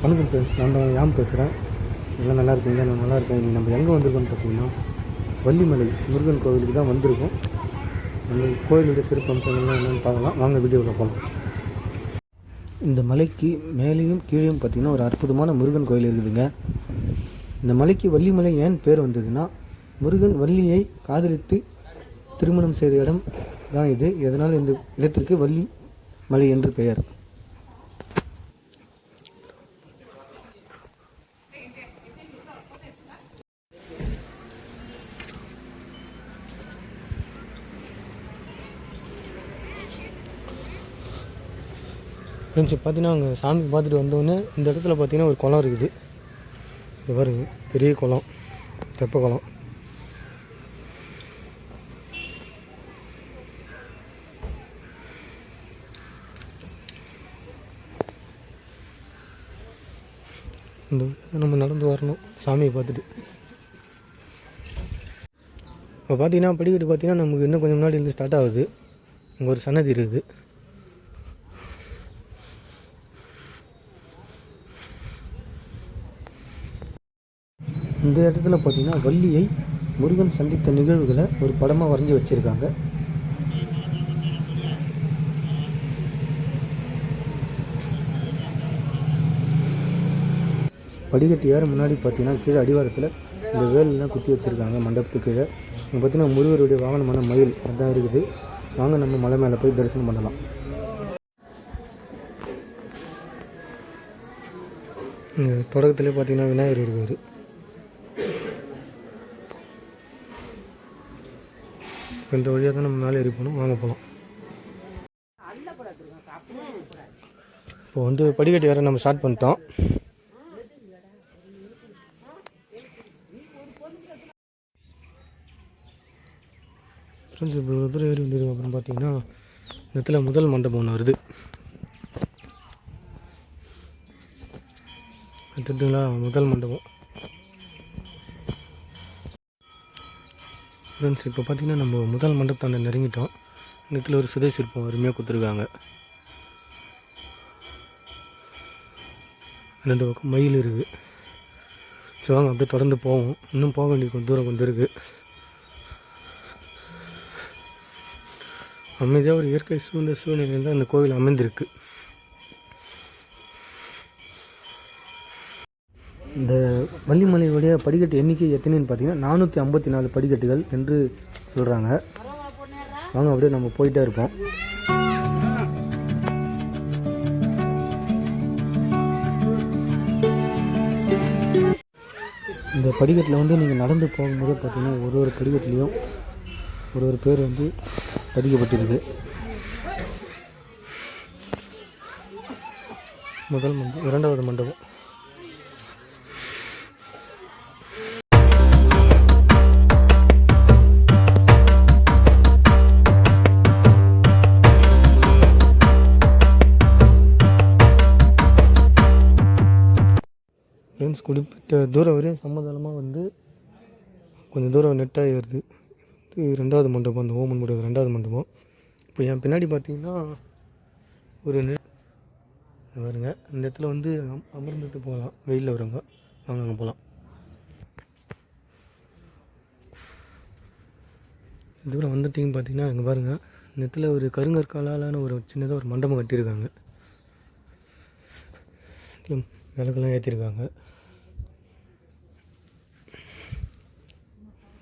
வணக்கம் பேச நான் தான் யாம் பேசுகிறேன் எல்லாம் நல்லா இருக்கீங்க நான் நல்லா இருக்கேன். இன்னைக்கு நம்ம எங்கே வந்திருக்கோம்னு பார்த்தீங்கன்னா வள்ளிமலை முருகன் கோவிலுக்கு தான் வந்திருக்கோம். அந்த கோயிலுடைய சிறப்பு அம்சங்கள்லாம் என்னென்னு பார்க்கலாம். வாங்க வீடியோவில் போகலாம் இந்த மலைக்கு மேலேயும் கீழேயும் பார்த்திங்கன்னா ஒரு அற்புதமான முருகன் கோயில் இருக்குதுங்க. இந்த மலைக்கு வள்ளிமலை ஏன் பேர் வந்ததுன்னா முருகன் வள்ளியை காதலித்து திருமணம் செய்த இடம் தான் இது. இதனால் இந்த இடத்திற்கு வள்ளி மலை என்று பெயர். ஃப்ரெண்ட்ஸ் பார்த்தீங்கன்னா அங்கே சாமி பார்த்துட்டு வந்தோடனே இந்த இடத்துல பார்த்தீங்கன்னா ஒரு குளம் இருக்குது. இது பாருங்க பெரிய குளம் தெப்ப குளம். இந்த நம்ம நடந்து வரணும் சாமியை பார்த்துட்டு. இப்போ பார்த்தீங்கன்னா படிக்கட்டு பார்த்தீங்கன்னா நமக்கு இன்னும் கொஞ்சம் முன்னாடி இருந்து ஸ்டார்ட் ஆகுது. இங்கே ஒரு சன்னதி இருக்குது. இந்த இடத்துல பார்த்திங்கன்னா வள்ளியை முருகன் சந்தித்த நிகழ்வுகளை ஒரு படமாக வரைஞ்சி வச்சுருக்காங்க. படிக்கட்டு ஏற முன்னாடி பார்த்தீங்கன்னா கீழே அடிவாரத்தில் இந்த வேலெலாம் குத்தி வச்சுருக்காங்க மண்டபத்துக்கு கீழே. இங்கே பார்த்தீங்கன்னா முருகருடைய வாகனமான மயில் அதான் இருக்குது. வாங்க நம்ம மலை மேலே போய் தரிசனம் பண்ணலாம். இங்கே தொடக்கத்திலே பார்த்தீங்கன்னா விநாயகர் இருக்கார். இப்போ இந்த வழியாக தான் நம்ம மேலே ஏறி போகணும். வாங்க போகலாம். இப்போ வந்து படிக்கட்டு வேறு நம்ம ஸ்டார்ட் பண்ணிட்டோம். ஃப்ரெண்ட்ஸ் இப்போ ஒரு தூரம் ஏறி வந்ததுக்கு அப்புறம் பார்த்தீங்கன்னா இந்த இடத்துல முதல் மண்டபம் ஒன்று வருது. எடுத்துட்டுங்களா முதல் மண்டபம். ஃப்ரெண்ட்ஸ் இப்போ பார்த்தீங்கன்னா நம்ம முதல் மண்டபத்தாண்ட நெருங்கிட்டோம். இந்த இடத்துல ஒரு சிதை சிற்பம் அருமையாக கொடுத்துருக்காங்க. ரெண்டு பக்கம் மயில் இருக்குது ஸோ வாங்க அப்படியே தொடர்ந்து போவோம். இன்னும் போக வேண்டிய கொஞ்சம் தூரம் கொஞ்சம் இருக்குது அமைதியாக ஒரு இயற்கை சூழ்ந்த சூழ்நிலையில் தான் இந்த கோவில் அமைந்திருக்கு. வள்ளிமலையுடைய படிக்கட்டு எண்ணிக்கை எத்தனைன்னு பார்த்தீங்கன்னா நானூற்றி ஐம்பத்தி நாலு படிக்கட்டுகள் என்று சொல்கிறாங்க வாங்க அப்படியே நம்ம போயிட்டே இருப்போம். இந்த படிக்கட்டில் வந்து நீங்கள் நடந்து போகும்போது பார்த்தீங்கன்னா ஒரு ஒரு படிக்கட்டுலேயும் ஒரு ஒரு பேர் வந்து பதிக்கப்பட்டிருக்கு. முதல் மண்டபம் இரண்டாவது மண்டபம். குறிப்பிட்ட தூரம் வரையும் சம்மதளமாக வந்து கொஞ்சம் தூரம் நெட்டாக ஏறுது. இது ரெண்டாவது மண்டபம் அந்த ஓமன் முடியாது ரெண்டாவது மண்டபம். இப்போ என் பின்னாடி பார்த்தீங்கன்னா ஒரு நெ பாருங்க இந்த இடத்துல வந்து அம்- அமர்ந்துட்டு போகலாம். வெயிலில் வரவங்க. வாங்க அங்கே போகலாம் தூரம் வந்துட்டிங்க பார்த்தீங்கன்னா அங்கே பாருங்கள் இந்த இடத்துல ஒரு கருங்கற்காலான ஒரு சின்னதாக ஒரு மண்டபம் கட்டியிருக்காங்க. விளக்கெல்லாம் ஏற்றிருக்காங்க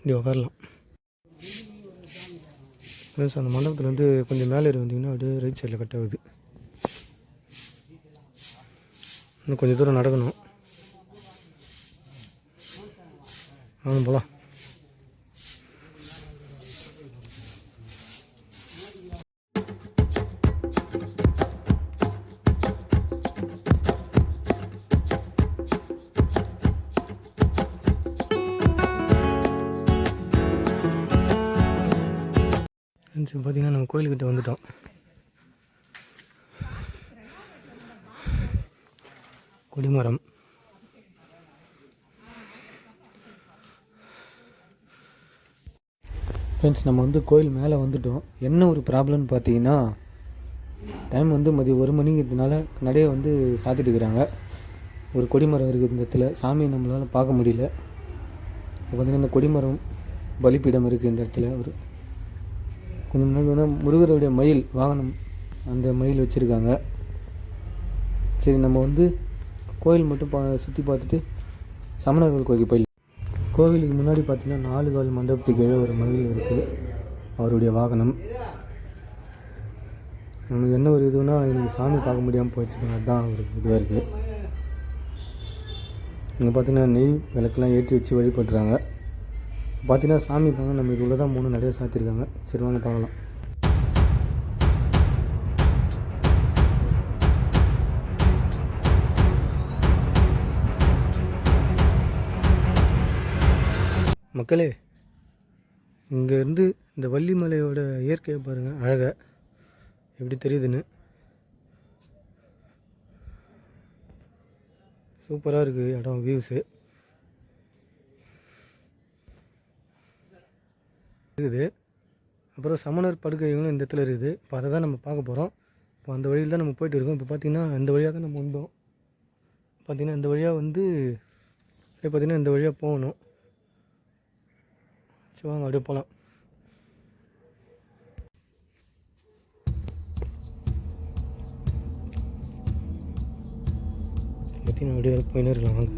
இப்படி உட்காரலாம் ப்ளஸ் அந்த மண்டபத்தில் வந்து கொஞ்சம் மேலே ஏறி வந்தீங்கன்னா அப்படியே ரைட் சைடில் கட் ஆகுது. இன்னும் கொஞ்சம் தூரம் நடக்கணும். ஆமாம் போகலாம் ஃப்ரெண்ட்ஸ் இப்போ நம்ம கோயில்கிட்ட வந்துட்டோம். கொடிமரம். ஃப்ரெண்ட்ஸ் நம்ம வந்து கோயில் மேலே வந்துட்டோம். என்ன ஒரு ப்ராப்ளம்னு பார்த்தீங்கன்னா டைம் வந்து மதியம் ஒரு மணிங்கிறதுனால நடைய வந்து சாத்திட்டு இருக்கிறாங்க. ஒரு கொடிமரம் இருக்குது இந்த இடத்துல. சாமியை நம்மளால் பார்க்க முடியல. இப்போ பார்த்திங்கன்னா இந்த கொடிமரம் பலிப்பீடம் இருக்குது இந்த இடத்துல. ஒரு கொஞ்சம் முன்னாடி வேணால் முருகருடைய மயில் வாகனம் அந்த மயில் வச்சுருக்காங்க. சரி நம்ம வந்து கோயில் மட்டும் பா சுற்றி பார்த்துட்டு சமணர்கள் கோயிலுக்கு போயிடலாம். கோவிலுக்கு முன்னாடி பார்த்திங்கன்னா நாலு கால் மண்டபத்துக்கு கீழே ஒரு மயில் இருக்குது அவருடைய வாகனம். நமக்கு என்ன ஒரு இதுனா எனக்கு சாமி பார்க்க முடியாமல் போயிடுச்சுங்க அதுதான் ஒரு இதுவாக இருக்குது இங்கே பார்த்தீங்கன்னா நெய் விளக்கெல்லாம் ஏற்றி வச்சு வழிபடுறாங்க. பார்த்தீங்கன்னா சாமி பாங்க நம்ம இது உள்ள தான் மூணு நிறைய சாத்திருக்காங்க. சரி வாங்க பார்க்கலாம். மக்களே இங்கேருந்து இந்த வள்ளிமலையோட இயற்கையை பாருங்கள் அழகை. எப்படி தெரியுதுன்னு. சூப்பராக இருக்குது இடம் வியூஸு இருக்குது. அப்புறம் சமணர் படுக்கைகளும் இந்த இடத்துல இருக்குது. இப்போ அதை தான் நம்ம பார்க்க போகிறோம் இப்போ அந்த வழியில் தான் நம்ம போயிட்டு இருக்கோம். இப்போ பார்த்திங்கன்னா இந்த வழியாக தான் நம்ம வந்தோம். பார்த்திங்கன்னா இந்த வழியாக வந்து அப்படியே பார்த்திங்கன்னா இந்த வழியாக போகணும். சரி வாங்க அப்படியே போகலாம். பார்த்திங்கன்னா அப்படியே போயின்னு இருக்கலாம் வாங்க.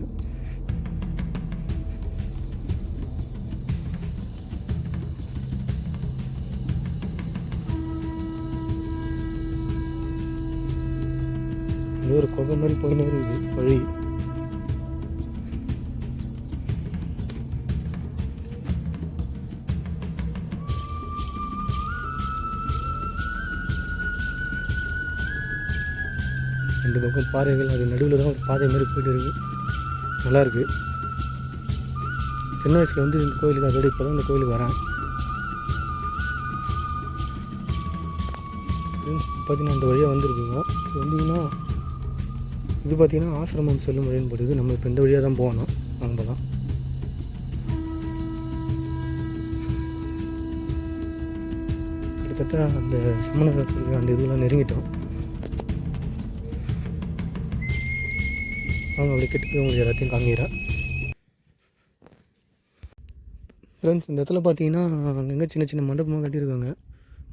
இது ஒரு குகை மாதிரி போயின்னு இருக்குது. வழி. ரெண்டு பக்கம் பாறைகள் அது நடுவில் தான் ஒரு பாதை மாதிரி போயிட்டு இருக்கு நல்லா இருக்கு. சின்ன வயசில் வந்து இந்த கோயிலுக்கு அதோட இப்போ தான் இந்த கோயிலுக்கு வரேன். பதினெண்டு வழியாக வந்திருக்குங்க. வந்தீங்கன்னா இது பார்த்தீங்கன்னா ஆசிரமம் செல்லும் வழின்னு போடுது நம்ம இப்போ இந்த வழியாக தான் போகணும். வாங்க போகலாம் கிட்டத்தட்ட அந்த சமணர்கள் அந்த இதெல்லாம் நெருங்கிட்டோம். அவங்க அப்படி கெட்டு போய் உங்களுக்கு எல்லாத்தையும் காமிக்கிறேன். ஃப்ரெண்ட்ஸ் இந்த இடத்துல பார்த்தீங்கன்னா அங்கங்கே சின்ன சின்ன மண்டபமாக கட்டியிருக்காங்க.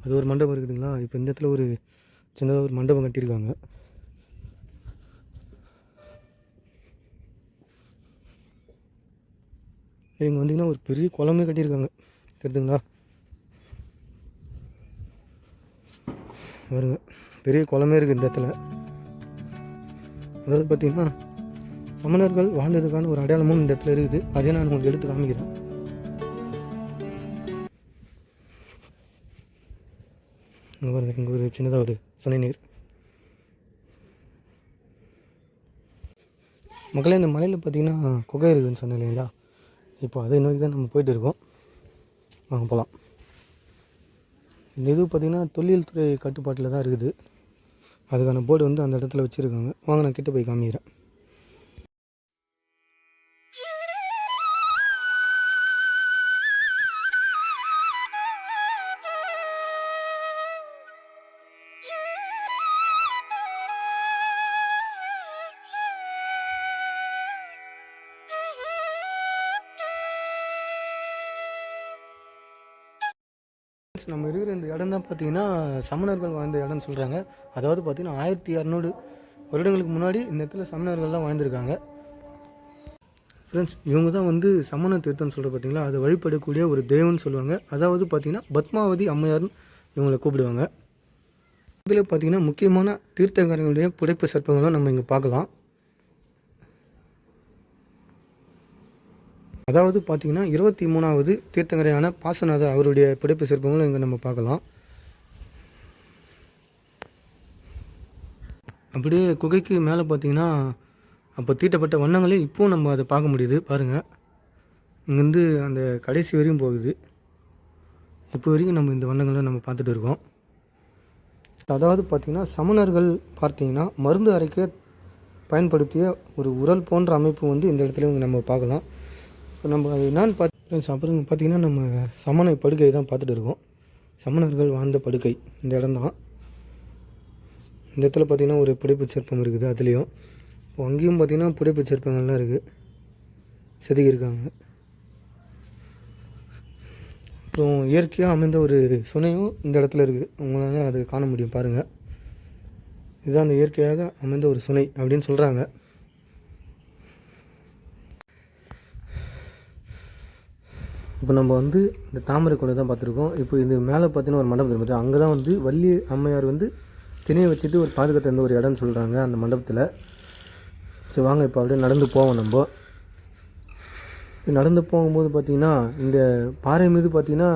அது ஒரு மண்டபம் இருக்குதுங்களா? இப்போ இந்த இடத்துல ஒரு சின்னதாக ஒரு மண்டபம் கட்டியிருக்காங்க. இங்கே வந்தீங்கன்னா ஒரு பெரிய குளமே கட்டியிருக்காங்க. தெரியுதுங்களா பாருங்க பெரிய குளமே இருக்குது இந்த இடத்துல. அதாவது பார்த்தீங்கன்னா சமணர்கள் வாழ்ந்ததுக்கான ஒரு அடையாளமும் இந்த இடத்துல இருக்குது. அதே நான் உங்களுக்கு எடுத்து காமிக்கிறேன். இங்கே பாருங்க இங்கே ஒரு சின்னதாக ஒரு சுனை நீர். மக்களே இந்த மலையில் பார்த்தீங்கன்னா குகை இருக்குதுன்னு சொன்னேன் இல்லைங்களா? இப்போ அதை நோக்கி தான் நம்ம போயிட்டு இருக்கோம். வாங்க போகலாம் இந்த இது பார்த்திங்கன்னா தொழில் துறை கட்டுப்பாட்டில் தான் இருக்குது. அதுக்கான போர்டு வந்து அந்த இடத்துல வச்சுருக்காங்க. வாங்க நான் கிட்டே போய் காமிக்கிறேன். நம்ம இருக்கிற இந்த இடம் தான் பார்த்தீங்கன்னா சமணர்கள் வாழ்ந்த இடம்னு சொல்கிறாங்க அதாவது பார்த்தீங்கன்னா ஆயிரத்தி இரநூறு வருடங்களுக்கு முன்னாடி இந்த இடத்துல சமணர்கள்லாம் வாழ்ந்திருக்காங்க. ஃப்ரெண்ட்ஸ் இவங்க தான் வந்து சமண தீர்த்தம்னு சொல்கிற பார்த்தீங்களா? அதை வழிபடக்கூடிய ஒரு தெய்வம்னு சொல்லுவாங்க. அதாவது பார்த்தீங்கன்னா பத்மாவதி அம்மையார்னு இவங்களை கூப்பிடுவாங்க. இதில் பார்த்தீங்கன்னா முக்கியமான தீர்த்தக்காரங்களுடைய புடைப்பு சிற்பங்களும் நம்ம இங்கே பார்க்கலாம். அதாவது பார்த்தீங்கன்னா இருபத்தி மூணாவது தீர்த்தங்கரையான பாசநாதர் அவருடைய பிடிப்பு சிற்பங்களும் இங்கே நம்ம பார்க்கலாம். அப்படியே குகைக்கு மேலே பார்த்தீங்கன்னா அப்போ தீட்டப்பட்ட வண்ணங்களே இப்போவும் நம்ம அதை பார்க்க முடியுது. பாருங்கள் இங்கேருந்து அந்த கடைசி வரையும் போகுது. இப்போ வரைக்கும் நம்ம இந்த வண்ணங்களை நம்ம பார்த்துட்டு இருக்கோம். அதாவது பார்த்திங்கன்னா சமணர்கள் பார்த்திங்கன்னா மருந்து அரைக்க பயன்படுத்திய ஒரு உரல் போன்ற அமைப்பு வந்து இந்த இடத்துல நம்ம பார்க்கலாம். இப்போ நம்ம அது என்னான்னு பார்த்து ஃப்ரெண்ட்ஸ் அப்புறம் பார்த்திங்கன்னா நம்ம சமண படுக்கை தான் பார்த்துட்டு இருக்கோம். சமணர்கள் வாழ்ந்த படுக்கை இந்த இடம் தான். இந்த இடத்துல பார்த்திங்கன்னா ஒரு புடைப்பு சிற்பம் இருக்குது அதுலேயும். இப்போ அங்கேயும் பார்த்தீங்கன்னா புடைப்பு சிற்பங்கள்லாம் இருக்குது செதுக்கியிருக்காங்க. அப்புறம் இயற்கையாக அமைந்த ஒரு சுனையும் இந்த இடத்துல இருக்குது உங்களால் அது காண முடியும் பாருங்கள் இதுதான் அந்த இயற்கையாக அமைந்த ஒரு சுனை அப்படின்னு சொல்கிறாங்க இப்போ நம்ம வந்து இந்த தாமரை குளம் தான் பார்த்துருக்கோம். இப்போ இது மேலே பார்த்தீங்கன்னா ஒரு மண்டபத்தில் பார்த்து அங்கே தான் வந்து வள்ளி அம்மையார் வந்து திணையை வச்சுட்டு ஒரு பாதுகாத்து இருந்த ஒரு இடம்னு சொல்கிறாங்க அந்த மண்டபத்தில். சரி வாங்க இப்போ அப்படியே நடந்து போவோம் நம்ம. நடந்து போகும்போது பார்த்திங்கன்னா இந்த பாறை மீது பார்த்திங்கன்னா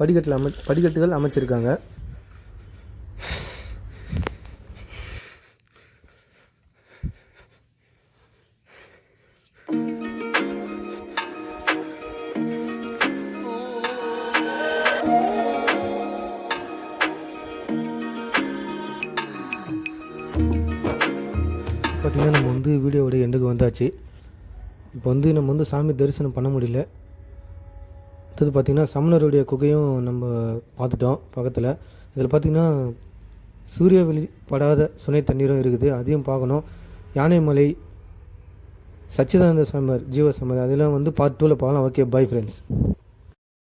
படிக்கட்டில் அமை படிக்கட்டுகள் அமைச்சிருக்காங்க. நம்ம வந்து வீடியோவோட எண்டுக்கு வந்தாச்சு. இப்போ வந்து நம்ம வந்து சாமி தரிசனம் பண்ண முடியல. அடுத்தது பார்த்திங்கன்னா சமணருடைய குகையும் நம்ம பார்த்துட்டோம் பக்கத்தில். இதில் பார்த்திங்கன்னா சூரிய வெளி படாத சுனை தண்ணீரும் இருக்குது. அதையும் பார்க்கணும் யானைமலை சச்சிதானந்த சமர் ஜீவ சமர் அதெல்லாம் வந்து பார்ட் டூவில் பார்க்கலாம் ஓகே பை ஃப்ரெண்ட்ஸ்